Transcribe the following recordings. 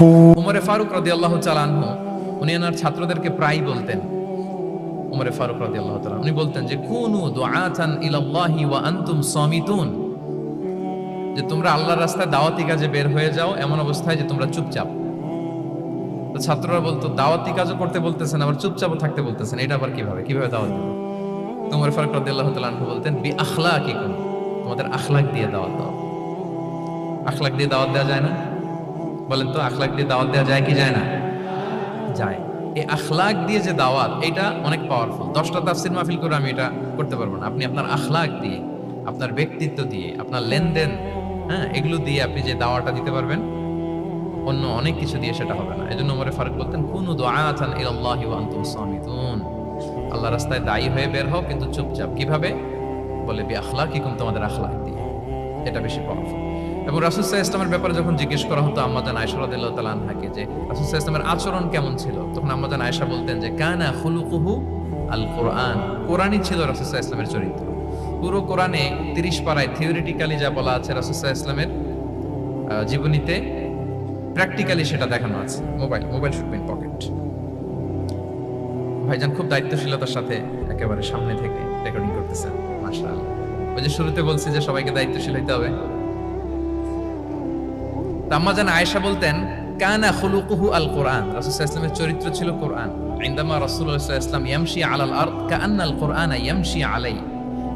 উমরে ফারুক রদি আল্লাহ চালানহু উনি ওনার ছাত্রদেরকে প্রায় বলতেন। উমরে ফারুক রদি আল্লাহ তালান উনি বলতেন যে, কুনু দুআতান ইলাল্লাহি ওয়া আনতুম সামিতুন। যে, তোমরা আল্লাহর রাস্তায় দাওয়াতি কাজে বের হয়ে যাও, এমন অবস্থায় যে, তোমরা চুপচাপ। তো ছাত্ররা বলতো, দাওয়াতি কাজও করতে বলতেছেন, আবার চুপচাপও থাকতে বলতেছেন, এটা আবার কীভাবে? কীভাবে দাওয়াত দেবো? তোমার ফারুক আল্লাহ তালানহু বলতেন, বি আখলা কি তোমাদের আখলাক দিয়ে দাওয়াত দাও। আখলাক দিয়ে দাওয়াত দেওয়া যায় না। বলেন তো, আখলাক দিয়ে দাওয়াত দেওয়া যায় কি যায় না? যায়। এই আখলাক দিয়ে যে দাওয়াত, এটা অনেক পাওয়ারফুল দশটা তাফসির মাহফিল করে আমি এটা করতে পারব না। আপনি আপনার আখলাক দিয়ে, আপনার ব্যক্তিত্ব দিয়ে, আপনার লেনদেন হ্যাঁ এগুলো দিয়ে আপনি যে দাওয়াটা দিতে পারবেন, অন্য অনেক কিছু দিয়ে সেটা হবে না। এজন্য ওমরে ফারুক বলতেন, কোন দুআতান ইলাল্লাহি ওয়া আল্লাহ রাস্তায় দায়ী হয়ে বের হও, কিন্তু চুপচাপ। কীভাবে? বলে, বি আখলাকিকুম তোমাদের আখলাক দিয়ে। এটা বেশি পাওয়ারফুল এবং রাসুসাহ ইসলামের ব্যাপারে যখন জিজ্ঞেস করা হতো আম্মাজান আয়সা রাদিল্লাহ তাআলা আনহাকে যে রাসুসাহ ইসলামের আচরণ কেমন ছিল, তখন আম্মাজান আয়সা বলতেন যে, কানা খুলুকুহু আল কোরআন কোরআনই ছিল রাসুসাহ ইসলামের চরিত্র। পুরো কোরআনে তিরিশ পাড়ায় থিওরিটিক্যালি যা বলা আছে রাসুসাহ ইসলামের জীবনীতে প্র্যাকটিক্যালি সেটা দেখানো আছে। Mobile mobile should in pocket ভাইজান খুব দায়িত্বশীলতার সাথে একেবারে সামনে থেকে রেকর্ডিং করতেছেন, মাশাআল্লাহ। ওই যে শুরুতে বলছি যে সবাইকে দায়িত্বশীল হইতে হবে। তাম্মাজান আয়েশা বলতেন, কানা খুলুকুহু আল কোরআন। রাসূলুল্লাহ ইসলামের চরিত্র ছিল কোরআন। ইনদামা রাসূলুল্লাহ ইসলাম ইয়ামশি আলাল আরদ কাআন্নাল কোরআন ইয়ামশি আলাই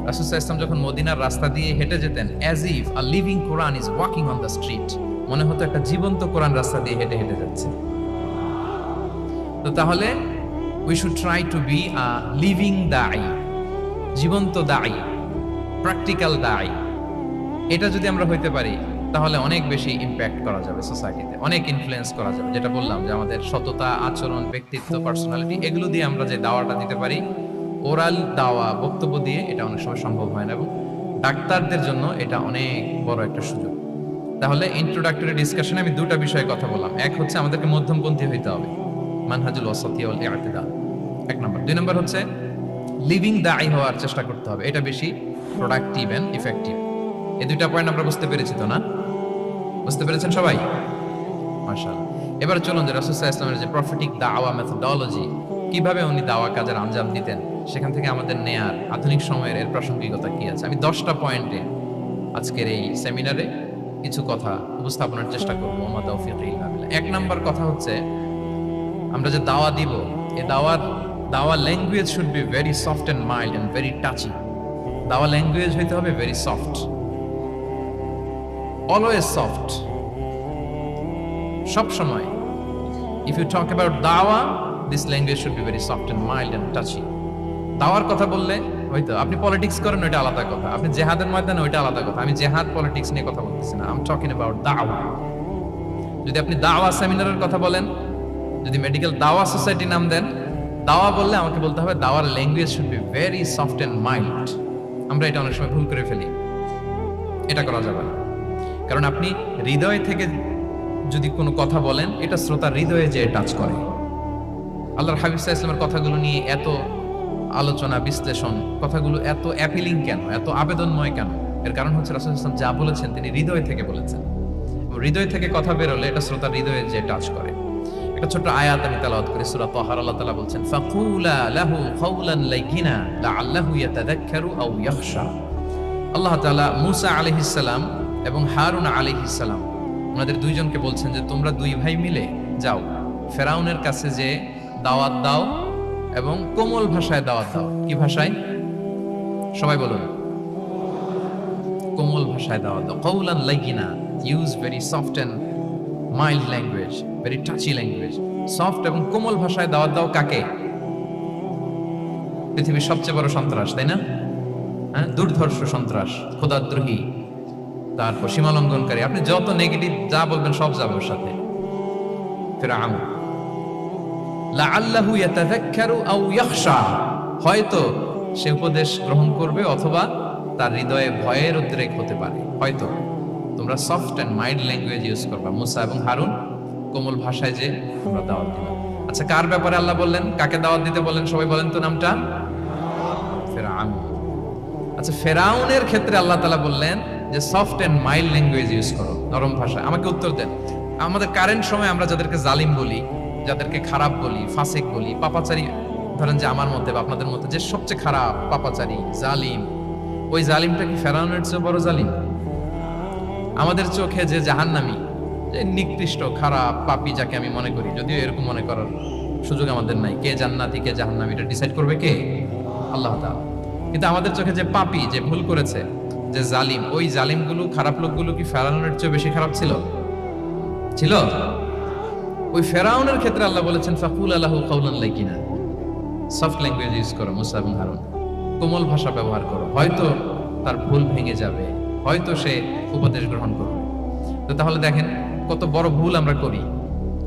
রাসূলুল্লাহ ইসলাম যখন মদিনার রাস্তা দিয়ে হেঁটে যেতেন as if a living Quran is walking on the street মনে হতো একটা জীবন্ত কোরআন রাস্তা দিয়ে হেঁটে হেঁটে যাচ্ছে। তো তাহলে we should try to be a living দাই জীবন্ত দাই প্র্যাকটিক্যাল দাই এটা যদি আমরা হইতে পারি তাহলে অনেক বেশি ইম্প্যাক্ট করা যাবে সোসাইটিতে অনেক ইনফ্লুয়েন্স করা যাবে। যেটা বললাম যে আমাদের সততা আচরণ ব্যক্তিত্ব পার্সোনালিটি এগুলো দিয়ে আমরা যে দাওয়াটা দিতে পারি ওরাল দাওয়া বক্তব্য দিয়ে এটা অনেক সময় সম্ভব হয় না এবং ডাক্তারদের জন্য এটা অনেক বড় একটা সুযোগ। তাহলে ইন্ট্রোডাক্টরি ডিসকাশনে আমি দুটো বিষয়ে কথা বললাম। এক হচ্ছে আমাদেরকে মধ্যমপন্থী হইতে হবে। মানহাজুল ওয়াসাতি ওয়াল এক নম্বর। দুই নম্বর হচ্ছে লিভিং দাই হওয়ার চেষ্টা করতে হবে। এটা বেশি প্রোডাক্টিভ অ্যান্ড ইফেক্টিভ এই দুইটা পয়েন্ট আমরা বুঝতে পেরেছি তো না? বুঝতে পেরেছেন সবাই? মাশাআল্লাহ। এবার চলুন যে রাসূল ওয়াসাল্লামের যে প্রফেটিক দাওয়া মেথোডোলজি কীভাবে উনি দাওয়া কাজের আঞ্জাম দিতেন সেখান থেকে আমাদের নেয়ার আধুনিক সময়ের এর প্রাসঙ্গিকতা কি আছে? আমি দশটা পয়েন্টে আজকের এই সেমিনারে কিছু কথা উপস্থাপনের চেষ্টা করব এক নাম্বার কথা হচ্ছে আমরা যে দাওয়া দিব এ দাওয়ার দাওয়া language should be very soft and mild and very touchy দাওয়া ল্যাঙ্গুয়েজ হইতে হবে ভেরি সফট অলওয়েজ সফট সব সময়। ইফ ইউ টক অ্যাবাউট দাওয়া this language should be very soft and mild and touchy দাওয়ার কথা বললে হয়তো আপনি পলিটিক্স করেন, ওইটা আলাদা কথা। আপনি জেহাদের ময়দানে, ওইটা আলাদা কথা। আমি জেহাদ পলিটিক্স নিয়ে কথা বলতেছি না। আম টকিং অ্যাবাউট দাওয়া। যদি আপনি দাওয়া সেমিনারের কথা বলেন, যদি মেডিকেল দাওয়া সোসাইটি নাম দেন, দাওয়া বললে আমাকে বলতে হবে, দাওয়ার language should be very soft and mild আমরা এটা অনেক সময় ভুল করে ফেলি। এটা করা যাবে না। কারণ আপনি হৃদয় থেকে যদি কোনো কথা বলেন, এটা শ্রোতার হৃদয়ে যে টাচ করে। আল্লাহর হাবিব সাহা ইসলামের কথাগুলো নিয়ে এত আলোচনা, বিশ্লেষণ, কথাগুলো এত অ্যাপিলিং কেন, এত আবেদনময় কেন? এর কারণ হচ্ছে রাসুল ইসলাম যা বলেছেন, তিনি হৃদয় থেকে বলেছেন। হৃদয় থেকে কথা বেরোলে এটা শ্রোতার হৃদয়ে যে টাচ করে। একটা ছোট্ট আয়াত আমি তেলাওয়াত করি, সূরা তাহার আল্লাহ তাআলা বলছেন, ফাকুলা লাহু কাওলান লাইয়িনা লাআল্লাহু ইয়াতাযাক্কারু আও ইয়াখশা। আল্লাহ তাআলা মূসা আলাইহিস সালাম এবং হারুন আলাইহিস সালাম, ওনাদের দুইজনকে বলছেন যে, তোমরা দুই ভাই মিলে যাও, ফেরাউনের কাছে যে দাওয়াত দাও এবং কোমল ভাষায় দাওয়াত দাও। কি ভাষায়? সবাই বলুন। কোমল ভাষায় দাওয়াত দাও। কৌলান লাইগিনা use very soft and mild language very touchy language soft এবং কোমল ভাষায় দাওয়াত দাও কাকে? পৃথিবীর সবচেয়ে বড় সন্ত্রাস, তাই না? হ্যাঁ? দুর্ধর্ষ সন্ত্রাস, খোদাদ্রোহী। তারপর সীমালঙ্ঘনকারী। আপনি যত নেগেটিভ যা বলবেন সব যাবে ওর সাথে। হয়তো সে উপদেশ গ্রহণ করবে অথবা তার হৃদয়ে ভয়ের উদ্রেক হতে পারে। হয়তো। তোমরা soft and mild language use করবা। মুসা এবং হারুন কোমল ভাষায় যে তোমরা দাওয়াত দিবা আচ্ছা কার ব্যাপারে আল্লাহ বললেন? কাকে দাওয়াত দিতে বলেন সবাই বলেন তো নামটা? ফেরাউন আচ্ছা ফেরাউনের ক্ষেত্রে আল্লাহ তাআলা বললেন যে soft and mild language use করো, নরম ভাষা আমাকে উত্তর দেন। আমাদের কারেন্ট সময় আমরা যাদেরকে জালিম বলি, যাদেরকে খারাপ বলি, ফাসেক বলি, পাপাচারী, ধরেন যে আমার মধ্যে বা আপনাদের মধ্যে যে সবচেয়ে খারাপ পাপাচারী, জালিম, ওই জালিমটা কি ফেরাউনের চেয়ে বড় জালিম? আমাদের চোখে যে জাহান্নামি, যে নিকৃষ্ট, খারাপ পাপি যাকে আমি মনে করি, যদিও এরকম মনে করার সুযোগ আমাদের নাই। কে জান্নাতি, কে জাহান্নামি, এটা ডিসাইড করবে কে? আল্লাহ কিন্তু আমাদের চোখে যে পাপি, যে ভুল করেছে যে জালিম, ওই জালিমগুলো, খারাপ লোকগুলো কি ফেরাউনের চেয়ে বেশি খারাপ ছিল? ছিল? ওই ফেরাউনের ক্ষেত্রে আল্লাহ বলেছেন, ফাকুল আল্লাহ কাউলান লাইকিনা। সফট ল্যাঙ্গুয়েজ ইউজ করো, মুসা এবং হারুন। কোমল ভাষা ব্যবহার করো। হয়তো তার ভুল ভেঙে যাবে, হয়তো সে উপদেশ গ্রহণ করবে। তো তাহলে দেখেন, কত বড় ভুল আমরা করি।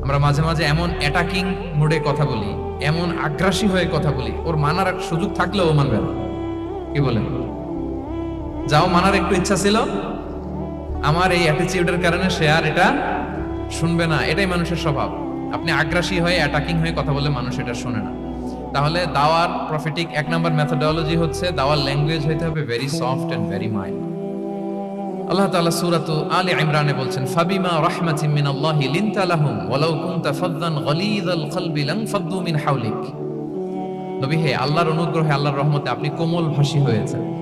আমরা মাঝে মাঝে এমন অ্যাটাকিং মোডে কথা বলি, এমন আগ্রাসী হয়ে কথা বলি। ওর মানার সুযোগ থাকলেও মানবে না। কি বলেন? যাও, মানার একটু ইচ্ছা ছিল। আমার এই অ্যাটিচিউডের কারণে সে আর এটা শুনবে না। এটাই মানুষের স্বভাব। আপনি আগ্রাসী হয়ে অ্যাটাকিং হয়ে কথা বলে মানুষ এটা শোনে না। তাহলে দাওয়ার প্রফিটিক এক নম্বর মেথোডোলজি হচ্ছে, দাওয়ার ল্যাঙ্গুয়েজ হইতে হবে very soft and very mild Allah তাআলা সূরাতু আলে ইমরানে বলছেন, ফাবিমা রাহমাতিন মিনাল্লাহি লিনতা লাহুম, ওয়ালাউ কুনতা ফাদদান গলিযাল মিন হাওলিক। নবী হে, আল্লাহর অনুগ্রহে, আল্লাহর রহমতে আপনি কোমল ভাষী হয়েছেন।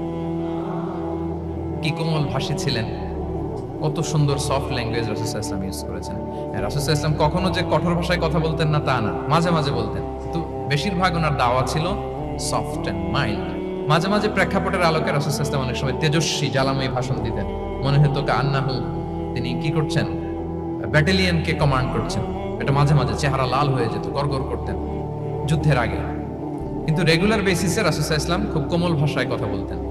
কি কোমল ভাষী ছিলেন। কত সুন্দর সফট ল্যাঙ্গুয়েজ রাসুল ইসলাম ইউজ করেছেন। হ্যাঁ, রাসুল ইসলাম কখনো যে কঠোর ভাষায় কথা বলতেন না তা না। মাঝে মাঝে বলতেন। কিন্তু বেশিরভাগ ওনার দাওয়া ছিল সফট অ্যান্ড মাইল্ড মাঝে মাঝে প্রেক্ষাপটের আলোকে রাসুল ইসলাম অনেক সময় তেজস্বী জ্বালাময়ী ভাষণ দিতেন। মনে হতো আন্নাহু তিনি কি করছেন? ব্যাটালিয়নকে কমান্ড করছেন। এটা মাঝে মাঝে চেহারা লাল হয়ে যেত গড়গড় করতেন যুদ্ধের আগে। কিন্তু রেগুলার বেসিসে রাসুসাহ ইসলাম খুব কোমল ভাষায় কথা বলতেন।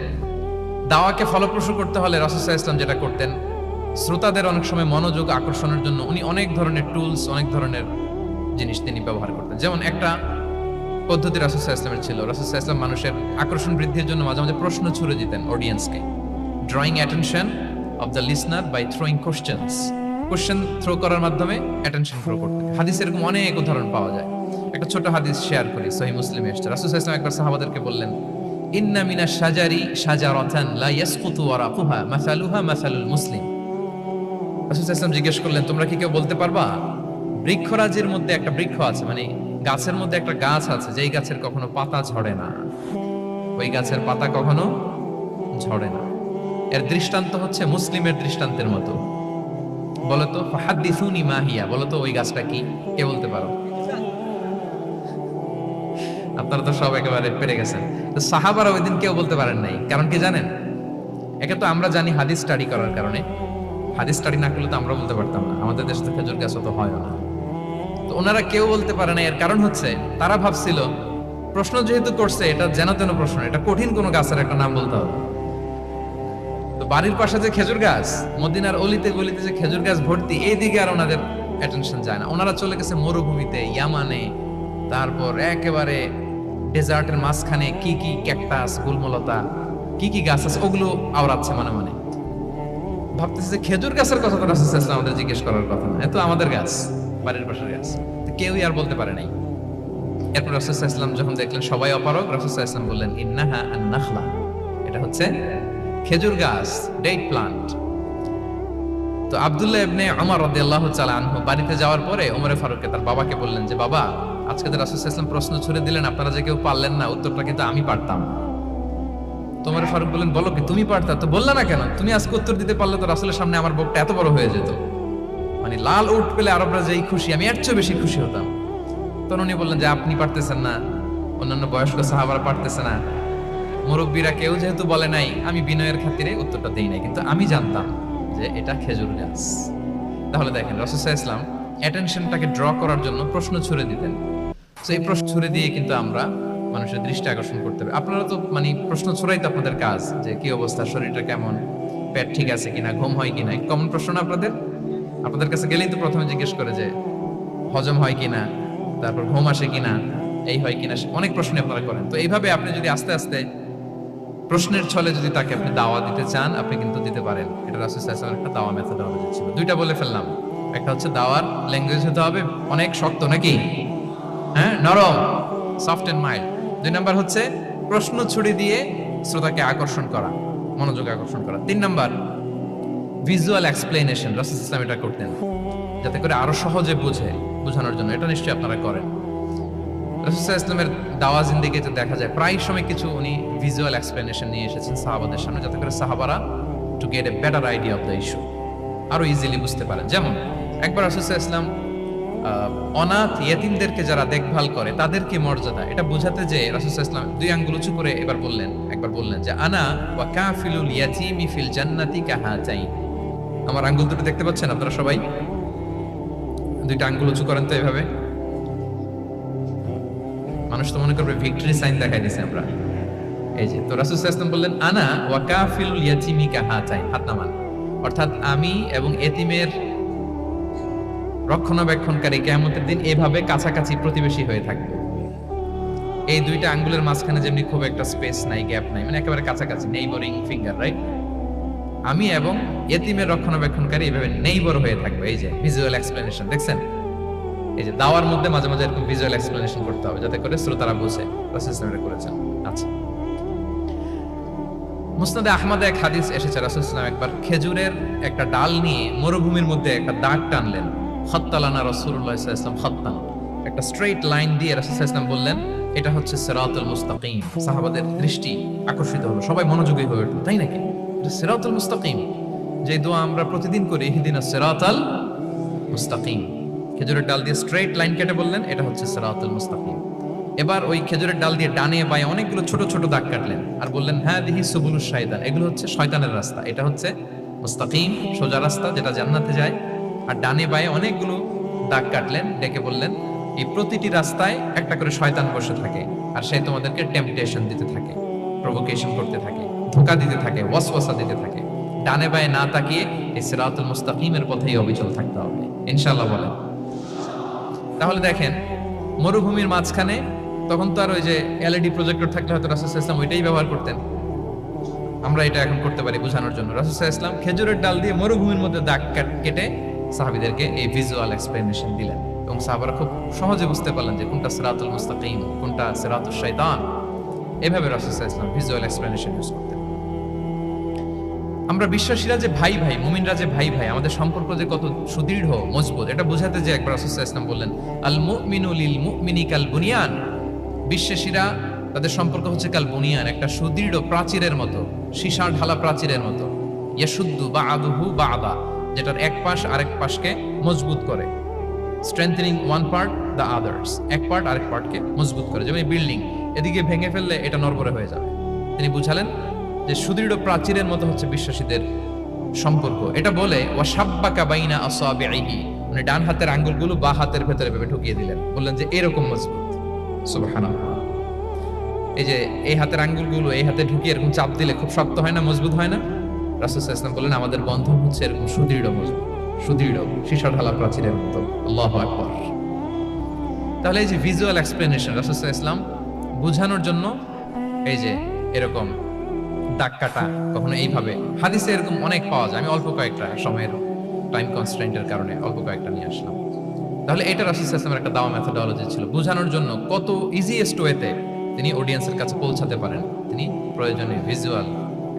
দাওয়াকে ফলপ্রসূ করতে হলে রাসুসাহ ইসলাম যেটা করতেন, শ্রোতাদের অনেক সময় মনোযোগ আকর্ষণের জন্য উনি অনেক ধরনের টুলস অনেক ধরনের জিনিস তিনি ব্যবহার করতেন। যেমন একটা পদ্ধতি রাসুসাহ ইসলামের ছিল। রাসুসাহ ইসলাম মানুষের আকর্ষণ বৃদ্ধির জন্য মাঝে মাঝে প্রশ্ন ছুড়ে দিতেন অডিয়েন্সকে drawing attention of the listener by throwing questions question throw করার মাধ্যমে অ্যাটেনশন থ্রো করতেন হাদিস এরকম অনেক উদাহরণ পাওয়া যায়। একটা ছোট হাদিস শেয়ার করি সহি মুসলিম এসছে। রাসুসাহ ইসলাম একবার সাহাবাদেরকে বললেন ইন্না মিনা সাজারি সাজারাতান লা ইয়াসকুতু ওয়ারাকুহা, মাসালুহা মাসালুল মুসলিম। রাসূল জিজ্ঞেস করলেন, তোমরা কি কেউ বলতে পারবা? বৃক্ষরাজির মধ্যে একটা বৃক্ষ আছে মানে গাছের মধ্যে একটা গাছ আছে, যেই গাছের কখনো পাতা ঝরে না। ওই গাছের পাতা কখনো ঝরে না। এর দৃষ্টান্ত হচ্ছে মুসলিমের দৃষ্টান্তের মতো। বলতো, ফাহাদ্দিসুনি মাহিয়া বলতো, ওই গাছটা কি? কে বলতে পারো? আপনারা তো সব একেবারে পেরে গেছেন। তো সাহাবারা ওই দিন কেউ বলতে পারেন নাই। কারণ কি জানেন? একে তো আমরা জানি হাদিস স্টাডি করার কারণে। হাদিস স্টাডি না করলে তো আমরা বলতে পারতাম না। আমাদের দেশে তো খেজুর গাছ তো হয় না। তো ওনারা কেউ বলতে পারে না এর কারণ হচ্ছে, তারা ভাবছিল, প্রশ্ন যেহেতু করছে, এটা যেন তেন প্রশ্ন এটা কঠিন কোনো গাছের একটা নাম বলতে হবে। তো বাড়ির পাশে যে খেজুর গাছ, মদিনার অলিতে গলিতে যে খেজুর গাছ ভর্তি এই দিকে আর ওনাদের অ্যাটেনশন যায় না। ওনারা চলে গেছে মরুভূমিতে, ইয়ামানে, তারপর একেবারে ডেজার্টের মাঝখানে কি কি ক্যাকটাস, গুলমলতা, কি কি গাছ আছে, ওগুলো আওড়াচ্ছে মনে মনে। ভাবতেছে খেজুর গাছের কথা তো রাসুল আমাদের জিজ্ঞেস করার কথা না। এত আমাদের গাছ, বাড়ির পাশের গাছ। কেউই আর বলতে পারে নাই। এরপর রাসুল ইসলাম যখন দেখলেন সবাই অপারক রাসুল ইসলাম বললেন, ইন্নাহা আন নাখলা। এটা হচ্ছে খেজুর গাছ ডেট প্লান্ট তো আব্দুল্লাহ ইবনে আমার রাদিয়াল্লাহু তাআলা আনহু বাড়িতে যাওয়ার পরে ওমরে ফারুককে তার বাবাকে বললেন যে, বাবা আজকে তো রাসূল ওয়াসাল্লাম প্রশ্ন ছুড়ে দিলেন, আপনারা যে কেউ পারলেন না, উত্তরটা কিন্তু আমি পারতাম। তোমার ফারুক বললেন, বলো কি, তুমি পারতা? তো বললা না কেন? তুমি আজকে উত্তর দিতে পারলে তো রাসূলের সামনে আমার বুকটা এত বড় হয়ে যেত। মানে লাল উট পেলে আরবরা যেই খুশি, আমি এর চেয়ে বেশি খুশি হতাম। তখন উনি বললেন যে, আপনি পারতেছেন না। অন্যান্য বয়স্ক সাহাবারা পারতেছে না। মুরব্বীরা কেউ যেহেতু বলে নাই, আমি বিনয়ের খাতিরে উত্তরটা দেই নাই। কিন্তু আমি জানতাম যে এটা খেজুর গাছ। তাহলে দেখেন রসুসা ইসলাম অ্যাটেনশনটাকে ড্র করার জন্য প্রশ্ন ছুড়ে দিতেন। তো এই প্রশ্ন ছুড়ে দিয়ে কিন্তু আমরা মানুষের দৃষ্টি আকর্ষণ করতে হবে আপনারা তো মানে প্রশ্ন ছুড়াই তো আপনাদের কাজ যে কি অবস্থা, শরীরটা কেমন, পেট ঠিক আছে কিনা, ঘুম হয় কিনা? কমন প্রশ্ন আপনাদের? আপনাদের কাছে গেলেই তো প্রথমে জিজ্ঞেস করে যে হজম হয় কিনা, তারপর ঘুম আসে কিনা, এই হয় কিনা অনেক প্রশ্ন আপনারা করেন। তো এইভাবে আপনি যদি আস্তে আস্তে প্রশ্নের ছলে যদি তাকে আপনি দাওয়া দিতে চান, আপনি কিন্তু দিতে পারেন। এটা রাসুল একটা দাওয়া মেথোডোলজি ছিল। দুইটা বলে ফেললাম। একটা হচ্ছে দাওয়ার ল্যাঙ্গুয়েজ হতে হবে। অনেক শক্ত নাকি? হ্যাঁ নরম সফট এন্ড মাইল্ড দুই নাম্বার হচ্ছে প্রশ্ন ছুড়ে দিয়ে শ্রোতাকে আকর্ষণ করা, মনোযোগ আকর্ষণ করা। তিন নাম্বার ভিজুয়াল এক্সপ্লেনেশন রাসুল ইসলাম এটা করতেন, যাতে করে আরও সহজে বুঝে, বোঝানোর জন্য। এটা নিশ্চয়ই আপনারা করেন। রসুল্লাহ ইসলামের দাওয়া জিন্দিগিতে দেখা যায়, প্রায় সময় কিছু উনি ভিজুয়াল এক্সপ্লেনেশন নিয়ে এসেছেন সাহাবাদের সামনে, যাতে করে সাহাবারা to get a better idea of the issue আরও ইজিলি বুঝতে পারেন। যেমন, একবার রসুল্লাহ ইসলাম অনাথ ইয়েতিমদেরকে যারা দেখভাল করে তাদের কি মর্যাদা। এটা বোঝাতে যে রাসুল্লাহ ইসলাম দুই আঙ্গুল উঁচু করে এবার বললেন, একবার বললেন যে, আনা ওয়া কাফিলুল ইয়াতিমি ফিল জান্নাতি কাহা চাই আমার আঙ্গুল দুটো দেখতে পাচ্ছেন আপনারা সবাই? দুইটা আঙ্গুল উঁচু করেন তো এভাবে। মানুষ তো মনে করবে ভিক্টরি সাইন দেখাই দিছে আমরা। এই যে, তো রাসুল ইসলাম বললেন, আনা ওয়াকাফিল ইয়াতিমি কাহা চাই হাত নামান। অর্থাৎ আমি এবং এতিমের রক্ষণাবেক্ষণকারী কেয়ামতের দিন এভাবে কাছাকাছি প্রতিবেশী হয়ে থাকবে। এই দুইটা আঙ্গুলের মাঝখানে যেমনি খুব একটা স্পেস নাই, গ্যাপ নাই মানে একেবারে কাছাকাছি নেইবরিং ফিঙ্গার রাইট আমি এবং এতিমের রক্ষণাবেক্ষণকারী এভাবে নেইবর হয়ে থাকবে। এই যে ভিজুয়াল এক্সপ্লেনেশন দেখছেন? এই যে দাওয়ার মধ্যে মাঝে মাঝে এরকম ভিজুয়াল এক্সপ্লেনেশন করতে হবে, যাতে করে শ্রোতারা বুঝে, রাসূল ইসলাম করেছেন। আচ্ছা। মুসনাদে আহমদে এক হাদিস এসেছে, রাসূল ইসলাম একবার খেজুরের একটা ডাল নিয়ে মরুভূমির মধ্যে একটা দাগ টানলেন। রাসূলুল্লাহ সাল্লাল্লাহু আলাইহি একটা স্ট্রেইট লাইন দিয়ে রাসূল বললেন, এটা হচ্ছে সিরাতুল মুস্তাকিম। সাহাবাদের দৃষ্টি আকর্ষিত হলো, সবাই মনোযোগী হয়ে উঠল, তাই নাকি? এটা সিরাতুল মুস্তাকিম। যে দোয়া আমরা প্রতিদিন করি ইহদিনাস সিরাতাল মুস্তাকিম। খেজুরের ডাল দিয়ে স্ট্রেট লাইন কেটে বললেন, এটা হচ্ছে সিরাতুল মুস্তাকিম। এবার ওই খেজুরের ডাল দিয়ে ডানে বায়ে অনেকগুলো ছোট ছোট দাগ কাটলেন আর বললেন হ্যাঁ দিহি সুবুলুস শায়তান। এগুলো হচ্ছে শয়তানের রাস্তা, এটা হচ্ছে মুস্তাকিম, সোজা রাস্তা যেটা জান্নাতে যায়। আর ডানে বায়ে অনেকগুলো দাগ কাটলেন, ডেকে বললেন, এই প্রতিটি রাস্তায় একটা করে শয়তান বসে থাকে আর সে তোমাদেরকে টেম্পটেশন দিতে থাকে প্রভোকেশন করতে থাকে, ধোকা দিতে থাকে ওয়াসওয়াসা দিতে থাকে। ডানে বায়ে না তাকিয়ে এই সিরাতুল মুস্তাকিমের পথেই অবিচল থাকতে হবে। ইনশাআল্লাহ বলেন। তাহলে দেখেন, মরুভূমির মাঝখানে তখন তো আর ওই যে এলইডি প্রজেক্টর থাকলে হয়তো রাসুল ইসলাম ওইটাই ব্যবহার করতেন। আমরা এটা এখন করতে পারি বোঝানোর জন্য। রাসুল ইসলাম খেজুরের ডাল দিয়ে মরুভূমির মধ্যে দাগ কেটে সাহাবিদেরকে এই ভিজুয়াল এক্সপ্লেনেশন দিলেন। এবং সাহাবারা খুব সহজে বুঝতে পারলেন যে কোনটা সিরাতুল মুস্তাকিম, কোনটা সিরাতুল শয়তান। এভাবে রাসুল ইসলাম ভিজুয়াল এক্সপ্লেনেশন ইউজ করতেন। আমরা বিশ্বাসীরা যে ভাই ভাই, মুমিনরা যে ভাই ভাই, আমাদের সম্পর্ক যে কত সুদৃঢ়, মজবুত, এটা বোঝাতে যে একবার রাসূলুল্লাহ ইসলাম বললেন, আল মুমিনু লিল মুমিনি কাল বুনিয়ান। বিশ্বাসীরা তাদের সম্পর্ক হচ্ছে কাল বুনিয়ান, একটা সুদৃঢ় প্রাচীরের মতো সীসা ঢালা প্রাচীরের মতো। ইয়াশুদ্দু বা আদুহু বা আদা যেটার এক পাশ আরেক পাশকে মজবুত করে। Strengthening one part the others এক পার্ট আরেক পার্টকে মজবুত করে। যেমন বিল্ডিং এদিকে ভেঙে ফেললে এটা নরবরে হয়ে যাবে। তিনি বুঝালেন যে সুদৃঢ় প্রাচীরের মতো হচ্ছে বিশ্বাসীদের সম্পর্ক। এটা বলে ওয়াসাব্বাকা বাইনা আসাবিহি মানে ডান হাতের আঙ্গুলগুলো বা হাতের ভেতরে ভেবে ঢুকিয়ে দিলেন। বললেন যে এরকম মজবুত। সুবহানাল্লাহ। এই যে, এই হাতের আঙ্গুলগুলো এই হাতে ঢুকিয়ে এরকম চাপ দিলে খুব শক্ত হয় না, মজবুত হয় না? ওয়াসাল্লাম বললেন আমাদের বন্ধন হচ্ছে এরকম সুদৃঢ় মজবুত সুদৃঢ় সীসা ঢালা প্রাচীরের মতো। আল্লাহু আকবার। তাহলে এই যে ভিজুয়াল এক্সপ্লেনেশন রাসূল ইসলাম বোঝানোর জন্য এই যে এরকম দাগ কাটা, কখনো এইভাবে। হাদিসে এরকম অনেক পাওয়া যায়। আমি অল্প কয়েকটা সময়ের টাইম কনস্ট্রেন্টের কারণে অল্প কয়েকটা নিয়ে আসলাম। তাহলে এটা রাসূল ইসলামের একটা দাওয়া মেথোডোলজি ছিল। বোঝানোর জন্য কত ইজিয়েস্ট ওয়েতে তিনি অডিয়েন্সের কাছে পৌঁছাতে পারেন। তিনি প্রয়োজনে ভিজুয়াল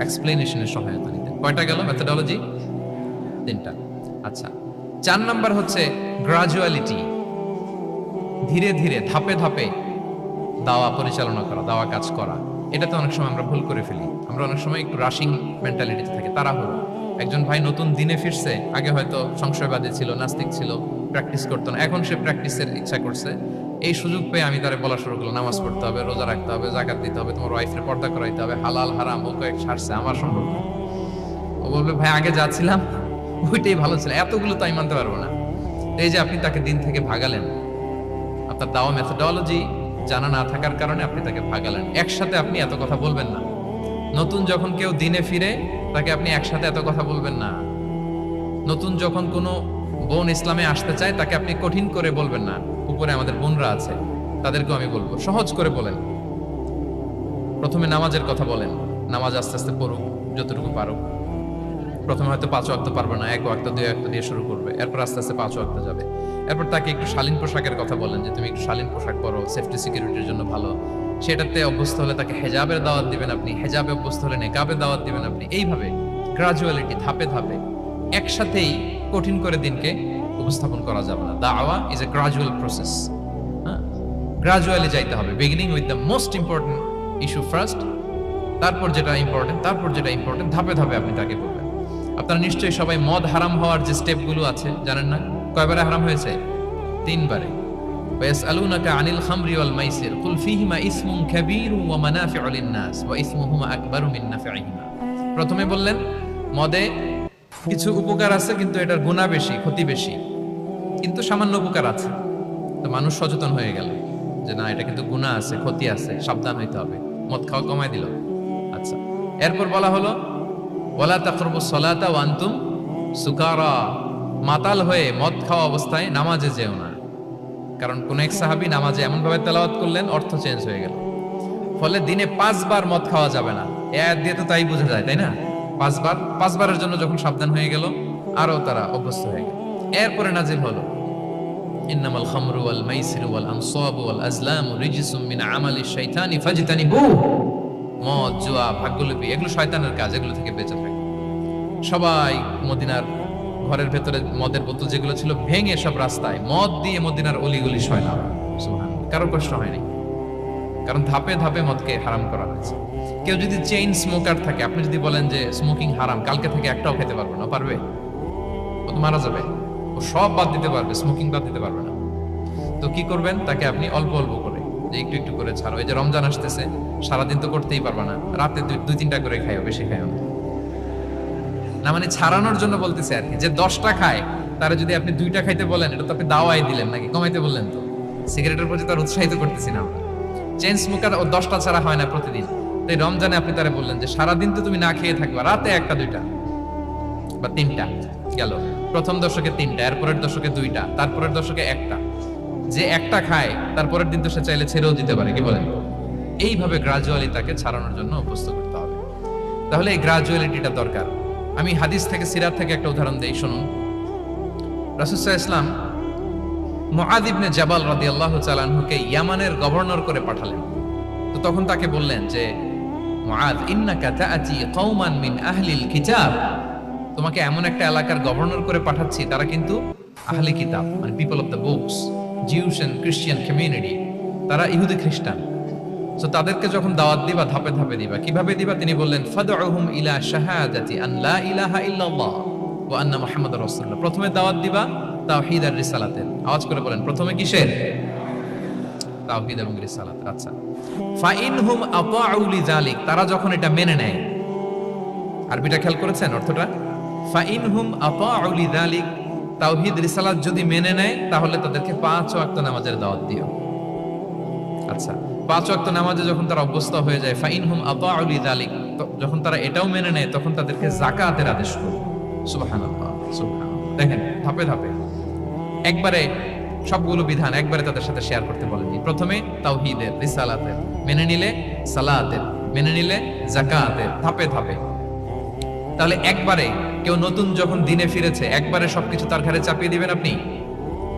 এক্সপ্লেনেশনের সহায়তা কয়টা গেল মেথোডোলজি তিনটা। আচ্ছা চার নাম্বার হচ্ছে গ্রাজুয়ালিটি ধীরে ধীরে, ধাপে ধাপে দাওয়া পরিচালনা করা, দাওয়া কাজ করা। এটা তো অনেক সময় আমরা ভুল করে ফেলি। আমরা অনেক সময় একটু রাশিং মেন্টালিটিতে থাকি, তাড়াহুড়ো। একজন ভাই নতুন দিনে ফিরছে, আগে হয়তো সংশয়বাদী ছিল, নাস্তিক ছিল প্র্যাকটিস করতো না। এখন সে প্র্যাকটিসের ইচ্ছা করছে। এই সুযোগ পেয়ে আমি তারে বলা শুরু করলাম, নামাজ পড়তে হবে, রোজা রাখতে হবে, জাকাত দিতে হবে, তোমার ওয়াইফের পর্দা করাইতে হবে, হালাল, হারাম, ও কয়েক ছাড়ছে, আমার না। ও বলবে, ভাই, আগে যাচ্ছিলাম, ওইটাই ভালো ছিল। এতগুলো তো আমি মানতে পারব না। এই যে আপনি তাকে দিন থেকে ভাগালেন, আপনার দাওয়া মেথোডলজি জানা না থাকার কারণে আপনি তাকে ভাগালেন। একসাথে আপনি এত কথা বলবেন না। নতুন যখন কেউ দিনে ফিরে, তাকে আপনি একসাথে এত কথা বলবেন না। নতুন যখন কোনো বোন ইসলামে আসতে চায়, তাকে আপনি কঠিন করে বলবেন না। উপরে আমাদের বোনরা আছে, তাদেরকেও আমি বলব। সহজ করে বলেন। প্রথমে নামাজের কথা বলেন। নামাজ আস্তে আস্তে পড়ুক, যতটুকু পারুক। প্রথমে হয়তো পাঁচ ওয়াক্ত পারবে না, এক ওয়াক্ত, দুই ওয়াক্ত দিয়ে শুরু করবে। এরপর আস্তে আস্তে পাঁচ ওয়াক্ত যাবে। এরপর তাকে একটু শালীন পোশাকের কথা বলেন যে, তুমি একটু শালীন পোশাক পরো সেফটি সিকিউরিটির জন্য ভালো। সেটাতে অভ্যস্ত হলে তাকে হেজাবের দাওয়াত দিবেন আপনি, হেজাবে অভ্যস্ত হলে নেকাবের দাওয়াত দিবেন আপনি। এইভাবে গ্রাজুয়ালিটি ধাপে ধাপে একসাথেই কঠিন করে দিনকে উপস্থাপন করা যাবে না। দাওয়া is a gradual process gradually যাইতে হবে। Beginning with the most important issue first তারপর যেটা ইম্পর্টেন্ট তারপর যেটা ইম্পর্টেন্ট ধাপে ধাপে আপনি তাকে বলবেন। আপনারা নিশ্চয়ই সবাই মদ হারাম হওয়ার যে স্টেপগুলো আছে জানেন না কয়বারে হারাম হয়েছে তিনবারে ويسألونك عن الخمر والميسر قل فيهما اسم كبير ومنافع للناس واسمهما أكبر من نفعهما প্রথমে বললেন মদে কিছু উপকার আছে কিন্তু এটার গুণা বেশি ক্ষতি বেশি কিন্তু সামান্য উপকার আছে তো মানুষ সচেতন হয়ে গেল যে না এটা কিন্তু গুণা আছে ক্ষতি আছে সাবধান হইতে হবে মদ খাওয়া কমায় দিল আচ্ছা এরপর বলা হলো ওয়ালা তাকরবু সলাতা ওয়ান্তুম সুকারা। মাতাল হয়ে মদ খাওয়া অবস্থায় নামাজে যেও না। কারণ কোন এক সাহাবী নামাজে এমন ভাবে তেলাওয়াত করলেন, অর্থ চেঞ্জ হয়ে গেল। ফলে দিনে পাঁচবার মদ খাওয়া যাবে না। এ আয়াত দিয়ে তো তাই বোঝা যায়, তাই না? পাঁচবার, পাঁচবারের জন্য যখন সাবধান হয়ে গেল আরও তারা অভ্যস্ত হয়ে গেল। এরপরে নাজিল হলো, ইন্নামাল খামরু ওয়াল মাইসিরু ওয়াল আনসাবু ওয়াল আজলামু রিজসুম মিন আমালি শাইতানি ফাজতানিবু মদ, জুয়া ভাগ্যলিপি এগুলো শয়তানের কাজ, এগুলো থেকে বেঁচে থাকে। সবাই মদিনার ঘরের ভেতরে মদের বোতল যেগুলো ছিল, ভেঙে সব রাস্তায় মদ দিয়ে মদিনার অলিগলি শয়লাম কারও কষ্ট হয়নি। কারণ ধাপে ধাপে মদকে হারাম করা হয়েছে। কেউ যদি চেইন স্মোকার থাকে, আপনি যদি বলেন যে স্মোকিং হারাম, কালকে থেকে একটাও খেতে পারবে না পারবে? ও তো মারা যাবে। ও সব বাদ দিতে পারবে স্মোকিং বাদ দিতে পারবে না। তো কি করবেন? তাকে আপনি অল্প অল্প করে যে একটু একটু করে ছাড়ো। এই যে রমজান আসতেছে, সারাদিন তো করতেই পারবে না। রাতে দুই তিনটা করে খাইও, বেশি খাইও না। মানে ছাড়ানোর জন্য বলতেছে আর কি, যে দশটা খায়, তারা যদি আপনি দুইটা খাইতে বলেন, এটা তো আপনি দাওয়াই দিলেন নাকি, কমাইতে বললেন তো। সিগারেটের প্রতি তার উৎসাহিত করতেছি না চেন স্মোকার ও দশটা ছাড়া হয় না প্রতিদিন। তাই রমজানে আপনি তারা বললেন যে, সারাদিন তো তুমি না খেয়ে থাকবা, রাতে একটা, দুইটা বা তিনটা গেল। প্রথম দশকে তিনটা, এরপরের দশকে দুইটা, তারপরের দশকে একটা। যে একটা খায় তারপরের দিন তো সে চাইলে ছেড়েও দিতে পারে, কি বলেন? এইভাবে গ্রাজুয়ালি তাকে ছাড়ানোর জন্য অভ্যস্ত করতে হবে। তাহলে এই গ্রাজুয়ালিটিটা দরকার। আমি হাদিস থেকে, সিরাত থেকে একটা উদাহরণ দিই শুনুন রাসুসাহ ইসলাম মুআদ ইবনে জাবাল রাদিয়াল্লাহু চালানহুকে ইয়ামানের গভর্নর করে পাঠালেন। তো তখন তাকে বললেন যে মুআদ ইন্নাকা তাআতি কওমান মিন আহলিল কিতাব। তোমাকে এমন একটা এলাকার গভর্নর করে পাঠাচ্ছি, তারা কিন্তু আহলি কিতাব মানে people of the books Jews and Christian community তারা ইহুদি খ্রিস্টান। তো তাদেরকে যখন দাওয়াত দিবা, ধাপে ধাপে দিবা, কীভাবে দিবা? তিনি বললেন, ফাদউহুম ইলা শাহাদাতি আন লা ইলাহা ইল্লাল্লাহ ওয়া আন্না মুহাম্মাদুর রাসূলুল্লাহ। প্রথমে দাওয়াত দিবা, তাওহীদ আর রিসালাতের। আওয়াজ করে বলেন, প্রথমে কিসের? তাওহীদ এবং রিসালাত আচ্ছা। ফাইনহুম আতাউ লিযালিক, তারা যখন এটা মেনে নেয়, আরবিটা খেয়াল করেছেন অর্থটা? ফাইনহুম আতাউ লিযালিক তাওহীদ রিসালাত যদি মেনে নেয়, তাহলে তাদেরকে পাঁচ ওয়াক্ত নামাজের দাওয়াত দিও। আচ্ছা পাঁচ ওয়াক্ত নামাজে যখন তারা অভ্যস্ত হয়ে যায়, ফাইনহুম আতাউ লিযালিক যখন তারা এটাও মেনে নেয়, তখন তাদেরকে যাকাতের আদেশ করো। সুবহানাল্লাহ দেখেন, ধাপে ধাপে। একবারে সবগুলো বিধান একবারে তাদের সাথে শেয়ার করতে বলেনি প্রথমে তাওহীদের, রিসালাতের। মেনে নিলে সালাতের, মেনে নিলে জাকাতের ধাপে ধাপে। তাহলে একবারে কেউ নতুন যখন দিনে ফিরেছে, একবারে সবকিছু তার ঘাড়ে চাপিয়ে দিবেন আপনি?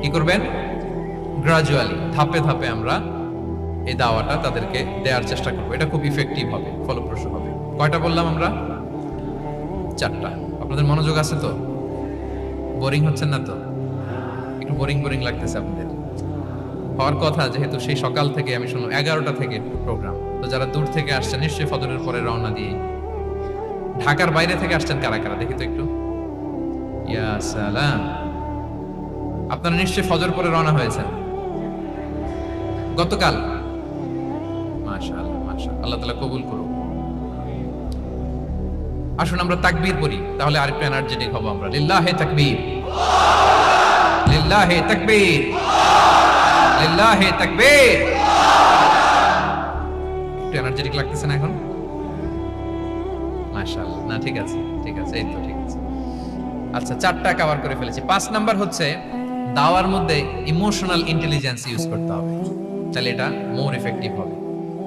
কি করবেন? গ্রাজুয়ালি ধাপে ধাপে আমরা এই দাওয়াটা তাদেরকে দেওয়ার চেষ্টা করব। এটা খুব ইফেক্টিভ হবে, ফলপ্রসূ হবে। কয়টা বললাম আমরা? চারটা। আপনাদের মনোযোগ আছে তো? বোরিং হচ্ছেন না তো? একটু বোরিং বোরিং লাগতেছে আপনাদের। হওয়ার কথা, যেহেতু সেই সকাল থেকে আমি শুনলাম, এগারোটা থেকে প্রোগ্রাম তো যারা দূর থেকে আসছে নিশ্চয়ই ফজরের পরে রওনা দিয়ে ঢাকার বাইরে থেকে আসছেন কারা কারা? দেখি তো একটু। আপনারা নিশ্চয়ই ফজর পরে রওনা হয়েছেন। গতকাল। আল্লাহ তাআলা কবুল করুন আসুন আমরা তাকবীর পড়ি, তাহলে আরেকটু এনার্জেটিক হব আমরা। লিল্লাহে তাকবীর। লিল্লাহে তাকবীর। লিল্লাহে তাকবীর। একটু এনার্জেটিক লাগতেছে না এখন? মাশাআল্লাহ। না, ঠিক আছে ঠিক আছে, এই তো, ঠিক আছে। আচ্ছা চারটা কভার করে ফেলেছি। পাঁচ নাম্বার হচ্ছে, দাওয়ার মধ্যে ইমোশনাল ইন্টেলিজেন্স ইউজ করতে হবে। তাহলে এটা মোর এফেক্টিভ হবে।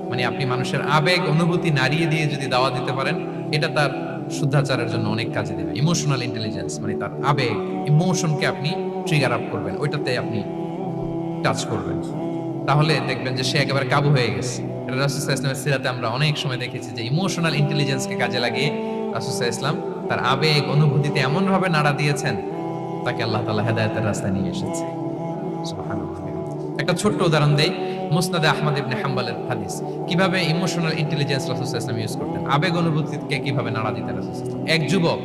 মানে আপনি মানুষের আবেগ, অনুভূতি নাড়িয়ে দিয়ে যদি দাওয়া দিতে পারেন, এটা তার শুদ্ধাচারের জন্য অনেক কাজে দেবে। ইমোশনাল ইন্টেলিজেন্স মানে তার আবেগ ইমোশনকে আপনি ট্রিগার আপ করবেন। ওইটাতে আপনি টাচ করবেন। তাহলে দেখবেন যে সে একেবারে কাবু হয়ে গেছে। রাসুসাহ ইসলামের সিরাতে আমরা অনেক সময় দেখেছি যে ইমোশনাল ইন্টেলিজেন্সকে কাজে লাগিয়ে রাসুসাহ ইসলাম তার আবেগ, অনুভূতিতে এমন ভাবে নাড়া দিয়েছেন, তাকে আল্লাহ তাআলা হেদায়েতের রাস্তায় নিয়ে এসেছে। একটা ছোট্ট উদাহরণ দেই, মুসনাদে আহমদ ইবনে হাম্বালের হাদিস। কীভাবে ইমোশনাল ইন্টেলিজেন্স রাসূলুল্লাহ ইসলাম ইউজ করতেন? আবেগ, অনুভূতিকে কীভাবে নাড়া দিতেন ইসলাম এক যুবক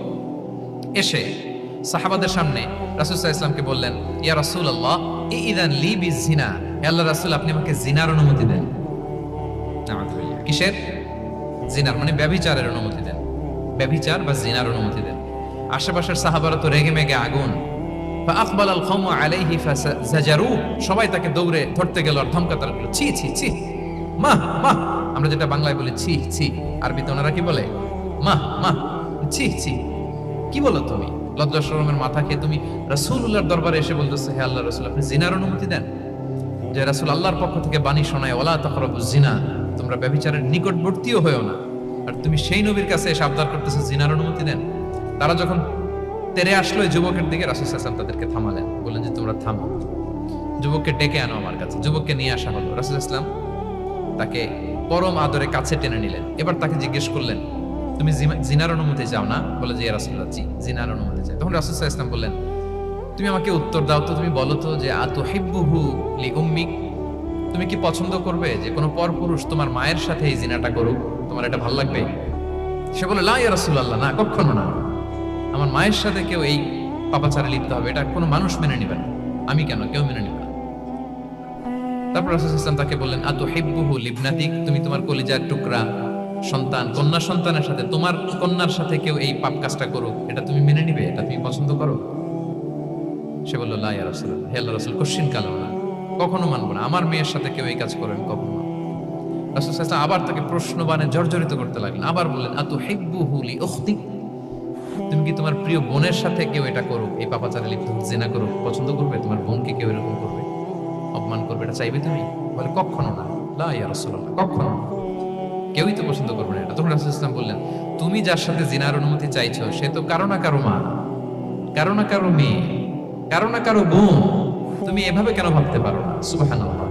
এসে সাহাবাদের সামনে রাসূলুল্লাহ ইসলামকে বললেন, ইয়া রাসূলুল্লাহ ইদান লি বিজিনা হে আল্লাহ রাসূল, আপনি আমাকে জিনার অনুমতি দেন। কিসের? জিনার মানে ব্যভিচারের অনুমতি দেন। ব্যভিচার বা জিনার অনুমতি দেন। আশেপাশের সাহাবারা তো রেগে মেগে আগুন। ফাআকবাল আল কওমু আলাইহি ফাজাজারু সবাই তাকে দৌড়ে ধরতে গেল আর ধমকাতে লাগল ছি ছি ছি। মা মা আমরা যেটা বাংলায় বলি, ছি ছি। আরবিতে ওনারা কি বলে? মা মা ছি ছি। কি বলো তুমি? লজ্জা শরমের মাথা খেয়ে তুমি রাসূলুল্লাহর দরবারে এসে বলতেছো, হে আল্লাহ রাসূল, আপনি জিনার অনুমতি দেন? যে রাসূল আল্লাহর পক্ষ থেকে বাণী শোনায় ওলা তাকরাবু জিনা তোমরা ব্যভিচারের নিকটবর্তীও হয়েও না। আর তুমি সেই নবীর কাছে এসে আবদার করতেছো, জিনার অনুমতি দেন। তারা যখন তেরে আসলো যুবকের দিকে রাসূল তাদেরকে থামালেন। বললেন যে, তোমরা থামো। যুবককে ডেকে আনো আমার কাছে। যুবককে নিয়ে আসা হলো। রাসূল ইসলাম তাকে পরম আদরে কাছে টেনে নিলেন। এবার তাকে জিজ্ঞেস করলেন, তুমি জিনার অনুমতি চাও না? বলে যে রাসুল্লাহ জি, জিনার অনুমতি চাই। তখন রাসুল ইসলাম বললেন, তুমি আমাকে উত্তর দাও তো, তুমি বলো তো যে আতু হিব্বুহু লি উম্মিক? তুমি কি পছন্দ করবে যে কোনো পরপুরুষ তোমার মায়ের সাথে এই জিনাটা করুক? তোমার এটা ভালো লাগবে? সে বলে, লা রাসূলুল্লাহ, না, কখনো না। আমার মায়ের সাথে কেউ এই পাপাচারে লিপ্ত হবে। এটা কোনো মানুষ মেনে নেবে না। আমি কেন? কেউ মেনে নেবে না। তারপর রাসূল ইসলাম তাকে বললেন আতু হিব্বুহু লিবনাতিক? তুমি তোমার কলিজার টুকরা, সন্তান, কন্যা সন্তানের সাথে, তোমার কন্যার সাথে কেউ এই পাপ কাজটা করুক? এটা তুমি মেনে নিবে? এটা তুমি পছন্দ করো? সে বলল, লা ইয়া রাসূলুল্লাহ, হে আল্লাহ রাসূল, কোশ্চিন কালো না। কখনো মানবো না। আমার মেয়ের সাথে কেউ এই কাজ আমি কখনো। রাসূল আবার তাকে প্রশ্ন বানে জর্জরিত করতে লাগলেন। আবার বললেন আতু হিব্বুহু লি উখতিক তুমি কি তোমার প্রিয় বোনের সাথে কেউ এটা করুক এই পাপাচারে লিপ্ত জেনা করুক পছন্দ করবে? তোমার বোনকে কেউ এরকম করবে? অপমান করবে? এটা চাইবে তুমি? বলে, কখনো না। লা ইয়া কখনো না। কেউই তো পছন্দ করবে না এটা। তখন রাসূল ইসলাম বললেন, তুমি যার সাথে জিনার অনুমতি চাইছো, সে তো কারও না কারও মা। কারও না কারও মেয়ে। কারও না কারও বোন। তুমি এভাবে কেন ভাবতে পারো সুবহানাল্লাহ।